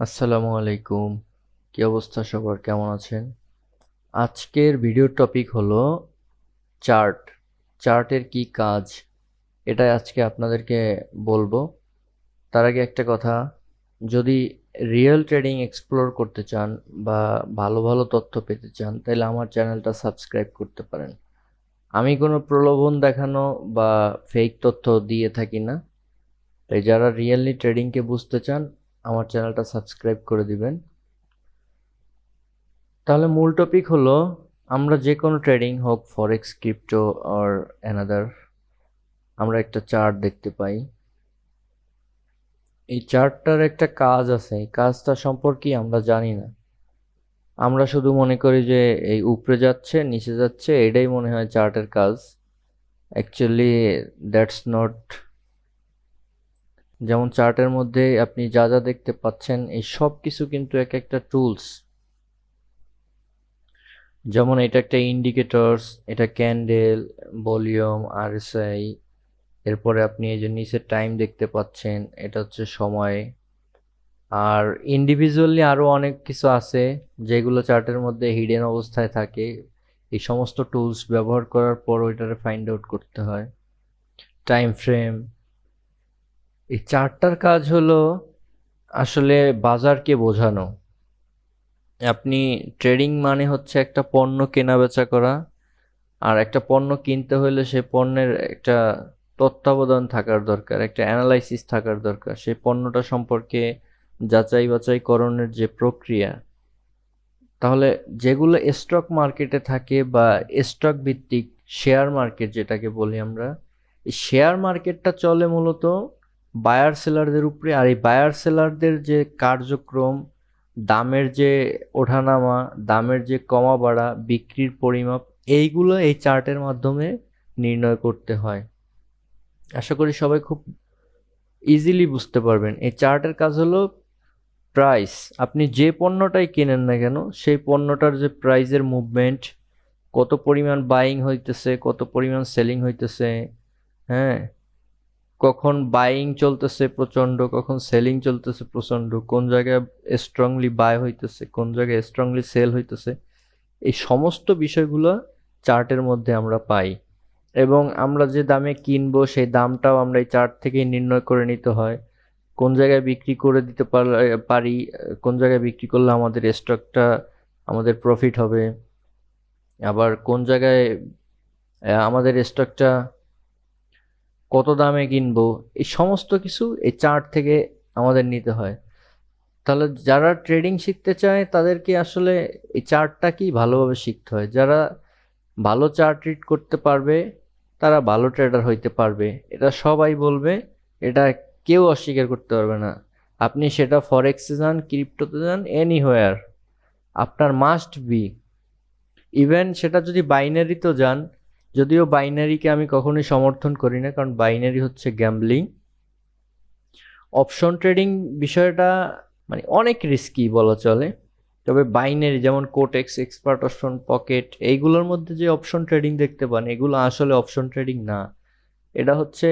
আসসালামু আলাইকুম। কি অবস্থা সবার? কেমন আছেন? আজকের ভিডিওর টপিক হলো চার্ট চার্টের কি কাজ? এটাই আজকে আপনাদেরকে বলব। তার আগে একটা কথা, যদি রিয়েল ট্রেডিং এক্সপ্লোর করতে চান বা ভালো ভালো তথ্য পেতে চান, তাহলে আমার চ্যানেলটা সাবস্ক্রাইব করতে পারেন। আমি কোনো প্রলোভন দেখানো বা ফেক তথ্য দিয়ে থাকি না। তাই যারা রিয়েলি ট্রেডিংকে বুঝতে চান আমার চ্যানেলটা সাবস্ক্রাইব করে দিবেন। তাহলে মূল টপিক হলো, আমরা যে কোনো ট্রেডিং হোক ফরেক্স ক্রিপ্টো অর অ্যানাদার আমরা একটা চার্ট দেখতে পাই। এই চার্টটার একটা কাজ আছে, এই কাজটা সম্পর্কে আমরা জানি না। আমরা শুধু মনে করি যে, এই উপরে যাচ্ছে, নিচে যাচ্ছে, এটাই মনে হয় চার্টের কাজ। অ্যাকচুয়ালি দ্যাটস নট যেমন চার্টের মধ্যে আপনি যা যা দেখতে পাচ্ছেন, এই সব কিছু কিন্তু এক একটা টুলস যেমন এটা একটা ইন্ডিকেটরস এটা ক্যান্ডেল ভলিউম আরএসআই এরপরে আপনি এই যে নিচের টাইম দেখতে পাচ্ছেন, এটা হচ্ছে সময়। আর ইন্ডিভিজুয়ালি আরও অনেক কিছু আছে, যেগুলো চার্টের মধ্যে হিডেন অবস্থায় থাকে। এই সমস্ত টুলস ব্যবহার করার পর ওইটারে ফাইন্ড আউট করতে হয়। টাইম ফ্রেম এই চারটার কাজ হলো আসলে বাজারকে বোঝানো। আপনি ট্রেডিং মানে হচ্ছে একটা পণ্য কেনা বেচা করা, আর একটা পণ্য কিনতে হলে সে পণ্যের একটা তত্ত্বাবধান থাকার দরকার, একটা অ্যানালাইসিস থাকার দরকার। সেই পণ্যটা সম্পর্কে যাচাই বাছাইকরণের যে প্রক্রিয়া, তাহলে যেগুলো স্টক মার্কেটে থাকে বা স্টক ভিত্তিক শেয়ার মার্কেট যেটাকে বলি আমরা শেয়ার মার্কেটটা চলে মূলত বায়ার সেলারদের উপরে আর এই বায়ার সেলারদের যে কার্যক্রম, দামের যে ওঠানামা, দামের যে কমা বাড়া, বিক্রির পরিমাপ, এইগুলো এই চার্টের মাধ্যমে নির্ণয় করতে হয়। আশা করি সবাই খুব ইজিলি বুঝতে পারবেন। এই চার্টের কাজ হলো প্রাইস আপনি যে পণ্যটাই কেনেন না কেন, সেই পণ্যটার যে প্রাইসের মুভমেন্ট কত পরিমাণ বাইং হইতেছে, কত পরিমাণ সেলিং হইতেছে হ্যাঁ? কখন বাইং চলতেছে প্রচণ্ড, কখন সেলিং চলতেছে প্রচণ্ড, কোন জায়গায় স্ট্রংলি বাই হইতেছে, কোন জায়গায় স্ট্রংলি সেল হইতেছে, এই সমস্ত বিষয়গুলো চার্টের মধ্যে আমরা পাই। এবং আমরা যে দামে কিনবো সেই দামটাও আমরা এই চার্ট থেকেই নির্ণয় করে নিতে হয়। কোন জায়গায় বিক্রি করে দিতে পারি কোন জায়গায় বিক্রি করলে আমাদের স্টকটা আমাদের প্রফিট হবে। আবার কোন জায়গায় আমাদের স্টকটা কত দামে কিনবো, এই সমস্ত কিছু এই চার্ট থেকে আমাদের নিতে হয়। তাহলে যারা ট্রেডিং শিখতে চায়, তাদেরকে আসলে এই চার্টটা কি ভালোভাবে শিখতে হয়? যারা ভালো চার্ট রিড করতে পারবে, তারা ভালো ট্রেডার হইতে পারবে। এটা সবাই বলবে, এটা কেউ অস্বীকার করতে পারবে না। আপনি সেটা ফরেক্সে যান ক্রিপ্টোতে যান এনিহোয়ার আপনার মাস্ট বি ইভেন সেটা যদি বাইনারিতেও যান যদিও বাইনারিকে আমি কখনোই সমর্থন করি না, কারণ বাইনারি হচ্ছে গ্যাম্বলিং অপশন ট্রেডিং বিষয়টা মানে অনেক রিস্কি বলা চলে, তবে বাইনারি যেমন কোটেক্স এক্সপার্ট অপশন পকেট এইগুলোর মধ্যে যে অপশন ট্রেডিং দেখতে পান, এগুলো আসলে অপশন ট্রেডিং না। এটা হচ্ছে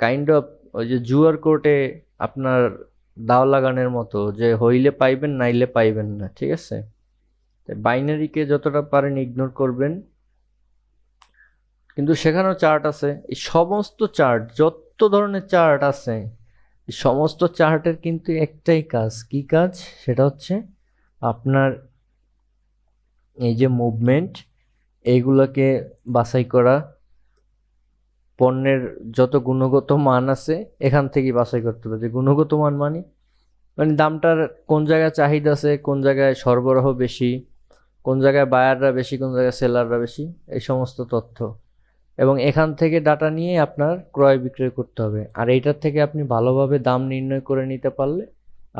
কাইন্ড অফ ওই যে জুয়ার কোর্টে আপনার দাও লাগানোর মতো, যে হইলে পাইবেন, নাইলে পাইবেন না, ঠিক আছে? বাইনারিকে যতটা পারেন ইগনোর করবেন। কিন্তু সেখানেও চার্ট আছে। এই সমস্ত চার্ট, যত ধরনের চার্ট আছে, এই সমস্ত চার্টের কিন্তু একটাই কাজ। কি কাজ? সেটা হচ্ছে আপনার এই যে মুভমেন্ট এইগুলোকে বাছাই করা। পণ্যের যত গুণগত মান আছে, এখান থেকেই বাছাই করতে যে গুণগত মান মানে? মানে দামটার কোন জায়গায় চাহিদা আছে, কোন জায়গায় সরবরাহ বেশি, কোন জায়গায় বায়াররা বেশি, কোন জায়গায় সেলাররা বেশি, এই সমস্ত তথ্য। এবং এখান থেকে ডাটা নিয়ে আপনার ক্রয় বিক্রয় করতে হবে। আর এইটার থেকে আপনি ভালোভাবে দাম নির্ণয় করে নিতে পারলে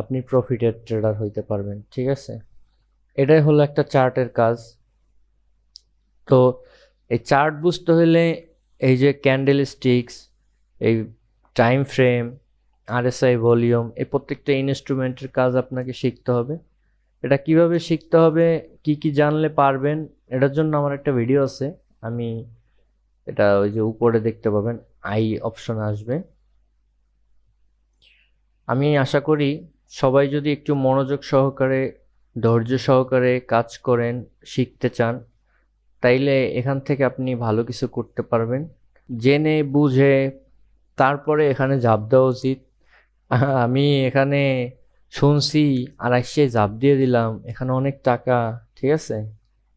আপনি প্রফিটের ট্রেডার হইতে পারবেন, ঠিক আছে? এটাই হলো একটা চার্টের কাজ। তো এই চার্ট বুঝতে হলে এই যে ক্যান্ডেল স্টিক্স এই টাইম ফ্রেম আরএসআই ভলিউম এই প্রত্যেকটা ইনস্ট্রুমেন্টের কাজ আপনাকে শিখতে হবে। এটা কীভাবে শিখতে হবে, কি কি জানলে পারবেন, এটার জন্য আমার একটা ভিডিও আছে। আমি এটা ওই যে উপরে দেখতে পাবেন, আই অপশন আসবে। আমি আশা করি সবাই যদি একটু মনোযোগ সহকারে, ধৈর্য সহকারে কাজ করেন, শিখতে চান, তাইলে এখান থেকে আপনি ভালো কিছু করতে পারবেন। জেনে, বুঝে, তারপরে এখানে ঝাঁপ দেওয়া উচিত। আমি এখানে শুনছি এসে ঝাঁপ দিয়ে দিলাম, এখানে অনেক টাকা, ঠিক আছে?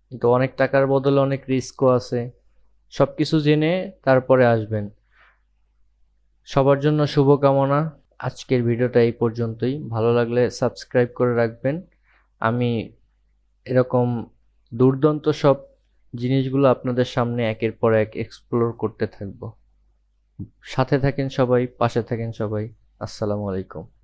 কিন্তু অনেক টাকার বদলে অনেক রিস্কও আছে। সব কিছু জেনে তারপরে আসবেন। সবার জন্য শুভকামনা। আজকের ভিডিওটা এই পর্যন্তই। ভালো লাগলে সাবস্ক্রাইব করে রাখবেন। আমি এরকম দুর্দান্ত সব জিনিসগুলো আপনাদের সামনে একের পর এক এক্সপ্লোর করতে থাকব। সাথে থাকেন সবাই, পাশে থাকেন সবাই। আসসালামু আলাইকুম।